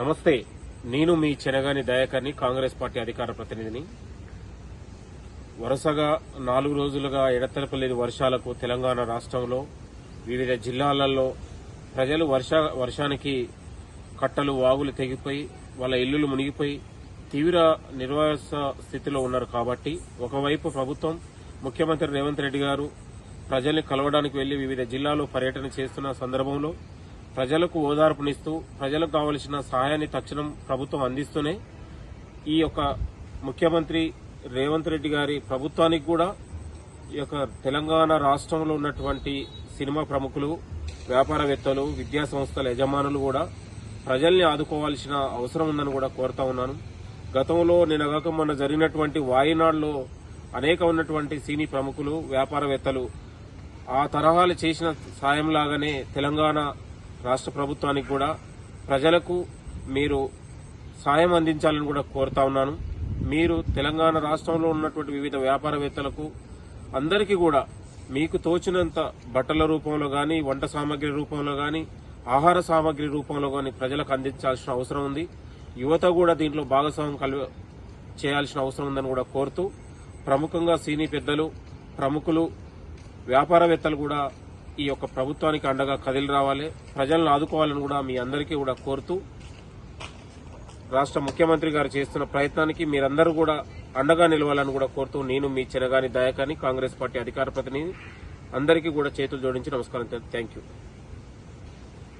నమస్తే. నేను మీ చెనగాని దయాకర్ని కాంగ్రెస్ పార్టీ అధికార ప్రతినిధిని. వరుసగా నాలుగు రోజులుగా ఎడతెరపలేని వర్షాలకు తెలంగాణ రాష్ట్రంలో వివిధ జిల్లాలలో ప్రజలు వర్ష వర్షానికి కట్టలు వాగులు తెగిపోయి వాళ్ళ ఇల్లులు మునిగిపోయి తీవ్ర నిర్వాస స్థితిలో ఉన్నారు కాబట్టి ఒకవైపు ప్రభుత్వం ముఖ్యమంత్రి రేవంత్ రెడ్డి గారు ప్రజల్ని కలవడానికి వెళ్ళి వివిధ జిల్లాలో పర్యటన చేస్తున్న సందర్భంలో ప్రజలకు ఓదార్పునిస్తూ ప్రజలకు కావలసిన సహాయాన్ని తక్షణం ప్రభుత్వం అందిస్తూనే ఈ యొక్క ముఖ్యమంత్రి రేవంత్ రెడ్డి గారి ప్రభుత్వానికి కూడా ఈ యొక్క తెలంగాణ రాష్ట్రంలో ఉన్నటువంటి సినిమా ప్రముఖులు వ్యాపారవేత్తలు విద్యా సంస్థల యజమానులు కూడా ప్రజల్ని ఆదుకోవాల్సిన అవసరం ఉందని కూడా కోరుతా ఉన్నాను. గతంలో నిన్నగాక మొన్న జరిగినటువంటి వాయినాడులో అనేక ఉన్నటువంటి సినీ ప్రముఖులు వ్యాపారవేత్తలు ఆ తరహాలు చేసిన సాయంలాగానే తెలంగాణ రాష్ట్ర ప్రభుత్వానికి కూడా ప్రజలకు మీరు సాయం అందించాలని కూడా కోరుతా ఉన్నాను. మీరు తెలంగాణ రాష్ట్రంలో ఉన్నటువంటి వివిధ వ్యాపారవేత్తలకు అందరికీ కూడా మీకు తోచినంత బట్టల రూపంలో కానీ వంట సామాగ్రి రూపంలో కానీ ఆహార సామాగ్రి రూపంలో కానీ ప్రజలకు అందించాల్సిన అవసరం ఉంది. యువత కూడా దీంట్లో భాగస్వామ్యం కలు చేయాల్సిన అవసరం ఉందని కూడా కోరుతూ ప్రముఖంగా సీనీ పెద్దలు ప్రముఖులు వ్యాపారవేత్తలు కూడా ఈ యొక్క ప్రభుత్వానికి అండగా కదిలి రావాలి. ప్రజలను ఆదుకోవాలని కూడా మీ అందరికీ కూడా కోరుతూ రాష్ట్ర ముఖ్యమంత్రి గారు చేస్తున్న ప్రయత్నానికి మీరందరూ కూడా అండగా నిలవాలని కూడా కోరుతూ నేను మీ చిరగాని దయాకర్ని కాంగ్రెస్ పార్టీ అధికార ప్రతినిధి అందరికీ కూడా చేతులు జోడించి నమస్కారం థ్యాంక్ యూ.